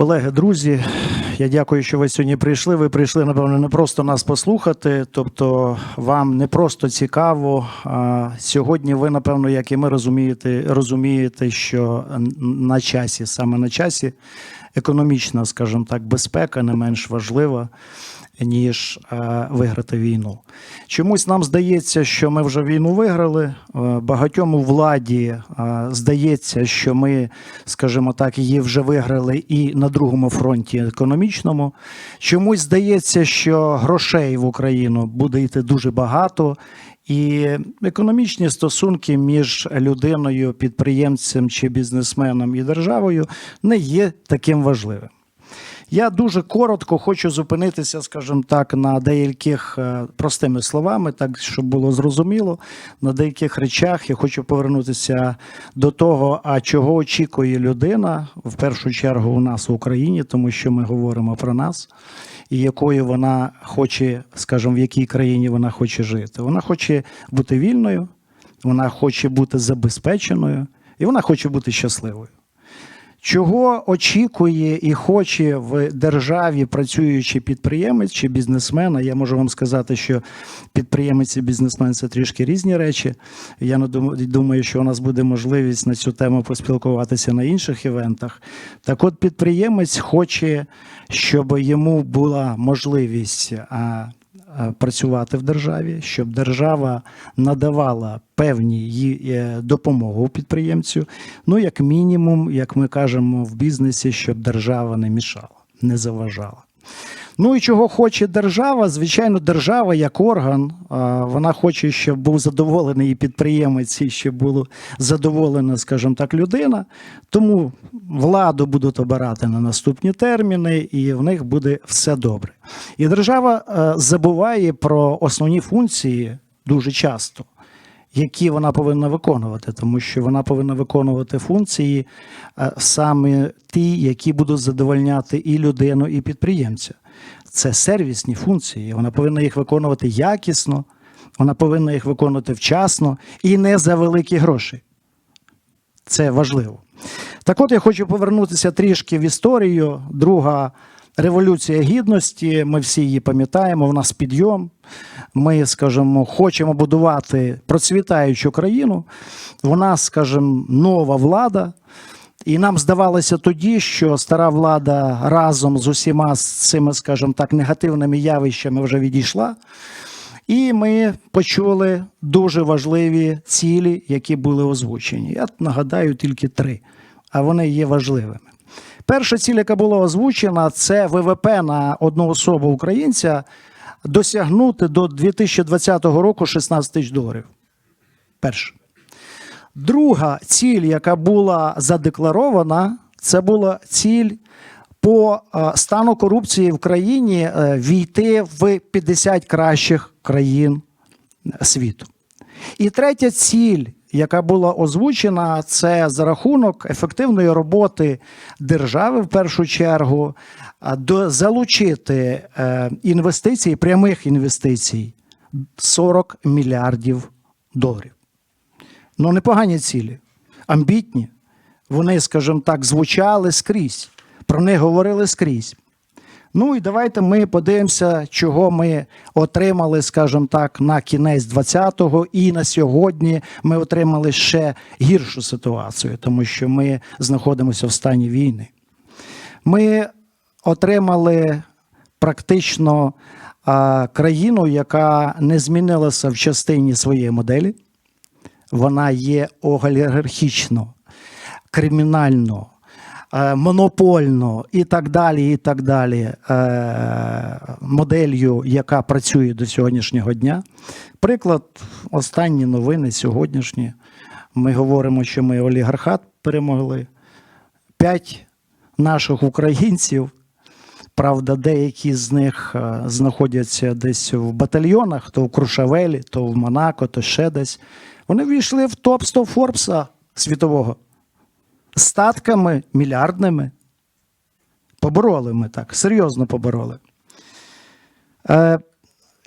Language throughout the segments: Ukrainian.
Колеги, друзі, я дякую, що ви сьогодні прийшли. Ви прийшли, напевно, не просто нас послухати. Тобто, вам не просто цікаво. А сьогодні ви, напевно, як і ми розумієте, розумієте, що на часі, саме на часі, економічна, скажімо так, безпека не менш важлива. Ніж е, виграти війну. Чомусь нам здається, що ми вже війну виграли. Е, Багатьом у владі е, здається, що ми, скажімо так, її вже виграли і на другому фронті економічному. Чомусь здається, що грошей в Україну буде йти дуже багато, і економічні стосунки між людиною, підприємцем чи бізнесменом і державою не є таким важливим. Я дуже коротко хочу зупинитися, скажімо так, на деяких е, простими словами, так щоб було зрозуміло, на деяких речах. Я хочу повернутися до того, а чого очікує людина в першу чергу у нас в Україні, тому що ми говоримо про нас, і якою вона хоче, скажімо, в якій країні вона хоче жити. Вона хоче бути вільною, вона хоче бути забезпеченою, і вона хоче бути щасливою. Чого очікує і хоче в державі працюючий підприємець чи бізнесмен? Я можу вам сказати, що підприємець і бізнесмен це трішки різні речі. Я думаю, що у нас буде можливість на цю тему поспілкуватися на інших івентах. Так, от підприємець хоче, щоб йому була можливість. Е, Працювати в державі, щоб держава надавала певні е, допомогу підприємцю. Ну, як мінімум, як ми кажемо в бізнесі, щоб держава не мішала, не заважала. Ну і чого хоче держава? Звичайно, держава як орган, вона хоче, щоб був задоволений і підприємець, і щоб була задоволена, скажімо так, людина. Тому владу будуть обирати на наступні терміни, і в них буде все добре. І держава е, забуває про основні функції дуже часто. Які вона повинна виконувати, тому що вона повинна виконувати функції е, саме ті, які будуть задовольняти і людину, і підприємця. Це сервісні функції. Вона повинна їх виконувати якісно, вона повинна їх виконувати вчасно і не за великі гроші. Це важливо. Так от я хочу повернутися трішки в історію. Друга революція гідності. Ми всі її пам'ятаємо. В нас підйом. Ми, скажімо, хочемо будувати процвітаючу країну. У нас, скажімо, нова влада. І нам здавалося тоді, що стара влада разом з усіма з цими, скажімо так, негативними явищами вже відійшла. І ми почули дуже важливі цілі, які були озвучені. Я нагадаю тільки три, а вони є важливими. Перша ціль, яка була озвучена, це ВВП на одну особу українця досягнути до 2020 року 16 тисяч доларів. Перша. Друга ціль, яка була задекларована, це була ціль по е, стану корупції в країні е, війти в 50 кращих країн світу. І третя ціль, яка була озвучена, це за рахунок ефективної роботи держави в першу чергу, до залучити е, інвестицій, прямих інвестицій 40 мільярдів доларів. Ну, непогані цілі, амбітні. Вони, скажімо так, звучали скрізь, про них говорили скрізь. Ну і давайте ми подивимося, чого ми отримали, скажімо так, на кінець 20-го, і на сьогодні ми отримали ще гіршу ситуацію, тому що ми знаходимося в стані війни. Ми отримали практично а, країну, яка не змінилася в частині своєї моделі. Вона є олігархічно, кримінально, е, монопольно і так далі, і так далі е, моделлю, яка працює до сьогоднішнього дня. Приклад, останні новини сьогоднішні. Ми говоримо, що ми олігархат перемогли. П'ять наших українців. Правда, деякі з них е, знаходяться десь в батальйонах, то в Крушавелі, то в Монако, то ще десь. Вони війшли в топ 100 Форбса світового статками мільярдними. Побороли ми так, серйозно побороли. Е,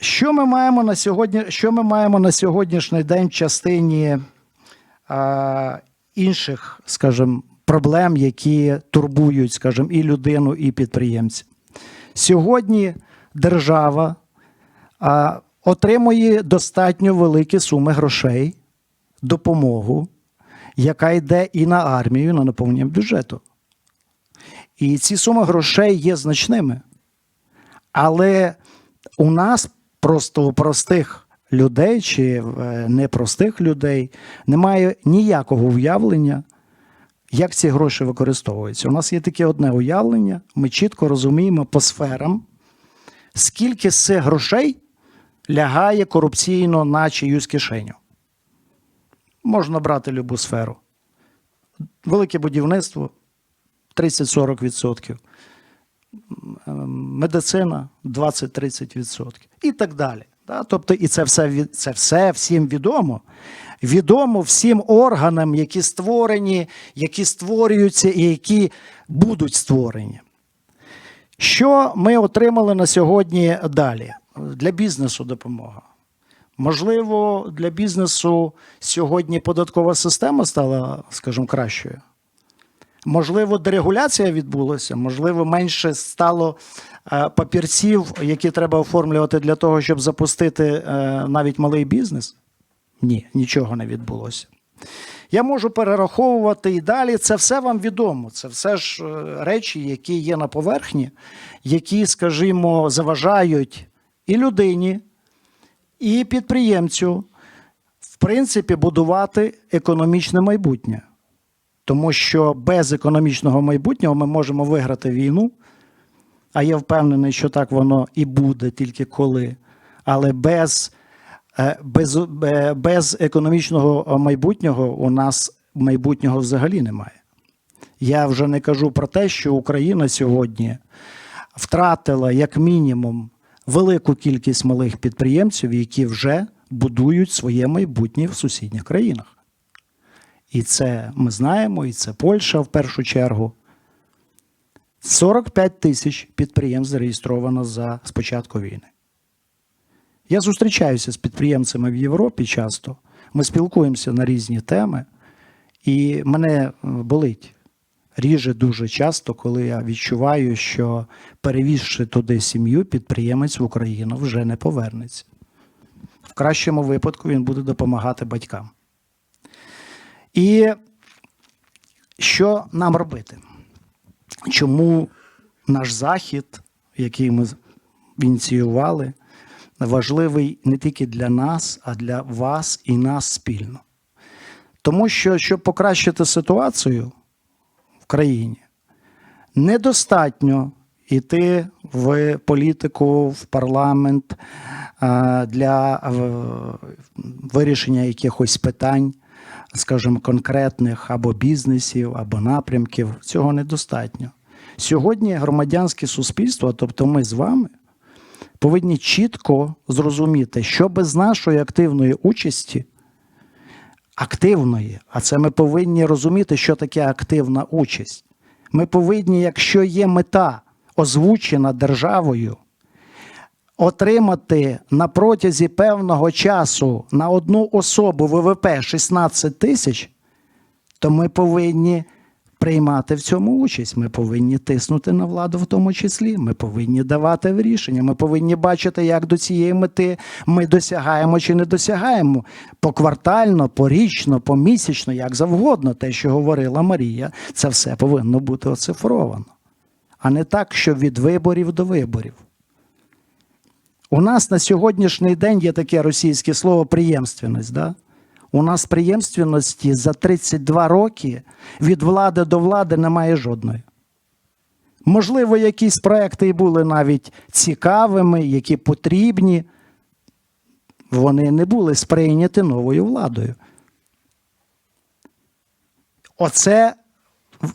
що ми маємо на сьогодні, що ми маємо на сьогоднішній день в частині е, інших, скажімо, проблем, які турбують, скажімо, і людину, і підприємця. Сьогодні держава а, отримує достатньо великі суми грошей, допомогу, яка йде і на армію, на наповнення бюджету. І ці суми грошей є значними. Але у нас просто у простих людей чи е, непростих людей немає ніякого уявлення, як ці гроші використовуються. У нас є таке одне уявлення, ми чітко розуміємо по сферам, скільки з цих грошей лягає корупційно на чиюсь кишеню. Можна брати любу сферу. Велике будівництво 30-40%. Медицина 20-30% і так далі. Да? Тобто, і це все, це все всім відомо. Відомо всім органам, які створені, які створюються і які будуть створені. Що ми отримали на сьогодні далі? Для бізнесу допомога. Можливо, для бізнесу сьогодні податкова система стала, скажімо, кращою. Можливо, дерегуляція відбулася, можливо, менше стало е, папірців, які треба оформлювати для того, щоб запустити е, навіть малий бізнес. Ні, нічого не відбулося. Я можу перераховувати і далі. Це все вам відомо. Це все ж е, речі, які є на поверхні, які, скажімо, заважають і людині, і підприємцю, в принципі, будувати економічне майбутнє. Тому що без економічного майбутнього ми можемо виграти війну, а я впевнений, що так воно і буде тільки коли. Але без, е, без, е, без економічного майбутнього у нас майбутнього взагалі немає. Я вже не кажу про те, що Україна сьогодні втратила як мінімум велику кількість малих підприємців, які вже будують своє майбутнє в сусідніх країнах. І це ми знаємо, і це Польща в першу чергу. 45 тисяч підприємств зареєстровано за спочатку війни. Я зустрічаюся з підприємцями в Європі часто. Ми спілкуємося на різні теми, і мене е, болить. Ріже дуже часто, коли я відчуваю, що перевізши туди сім'ю, підприємець в Україну вже не повернеться. В кращому випадку він буде допомагати батькам. І що нам робити? Чому наш захід, який ми ініціювали, важливий не тільки для нас, а для вас і нас спільно? Тому що, щоб покращити ситуацію країні, недостатньо йти в політику, в парламент для е, вирішення якихось питань скажімо, конкретних або бізнесів, або напрямків. Цього недостатньо. Сьогодні громадянське суспільство, тобто ми з вами, повинні чітко зрозуміти, що без нашої активної участі, активної, а це ми повинні розуміти, що таке активна участь. Ми повинні, якщо є мета, озвучена державою, отримати на протязі певного часу на одну особу ВВП 16 тисяч, то ми повинні приймати в цьому участь. Ми повинні тиснути на владу в тому числі. Ми повинні давати рішення. Ми повинні бачити, як до цієї мети ми досягаємо чи не досягаємо поквартально, порічно, помісячно, як завгодно. Те, що говорила Марія, це все повинно бути оцифровано. А не так, що від виборів до виборів. У нас на сьогоднішній день є таке російське слово приємственність. Да? У нас приємственності за 32 роки від влади до влади немає жодної. Можливо, якісь проекти і були навіть цікавими, які потрібні. Вони не були сприйняті новою владою. Оце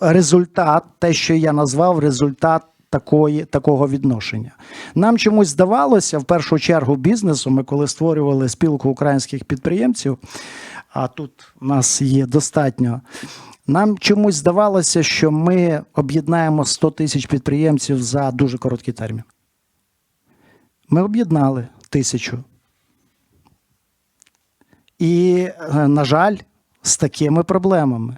результат, те, що я назвав результат такої, такого відношення. Нам чомусь здавалося, в першу чергу, бізнесу, ми коли створювали спілку українських підприємців, а тут у нас є достатньо. Нам чомусь здавалося, що ми об'єднаємо 100 тисяч підприємців за дуже короткий термін. Ми об'єднали тисячу. І, е, на жаль, з такими проблемами.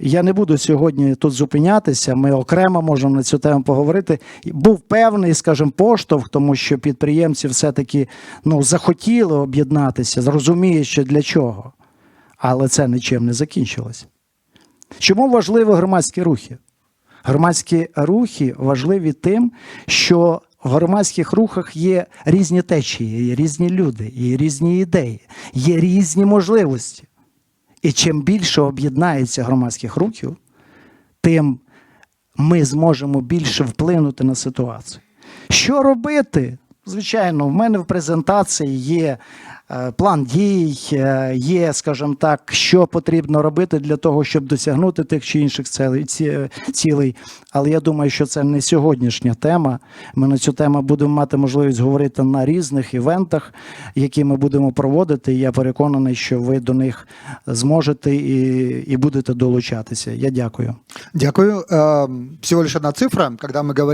Я не буду сьогодні тут зупинятися. Ми окремо можемо на цю тему поговорити. Був певний, скажімо, поштовх, тому що підприємці все-таки ну, захотіли об'єднатися, зрозуміють, що для чого. Але це нічим не закінчилось. Чому важливі громадські рухи? Громадські рухи важливі тим, що в громадських рухах є різні течії, є різні люди, є різні ідеї, є різні можливості. І чим більше об'єднається громадських рухів, тим ми зможемо більше вплинути на ситуацію. Що робити? Звичайно, в мене в презентації є план дій, е, є, скажімо так, що потрібно робити для того, щоб досягнути тих чи інших цілей. Але я думаю, що це не сьогоднішня тема. Ми на цю тему будемо мати можливість говорити на різних івентах, які ми будемо проводити. Я переконаний, що ви до них зможете і, і будете долучатися. Я дякую. Дякую. Эм, Всего лишь одна цифра, когда мы говорим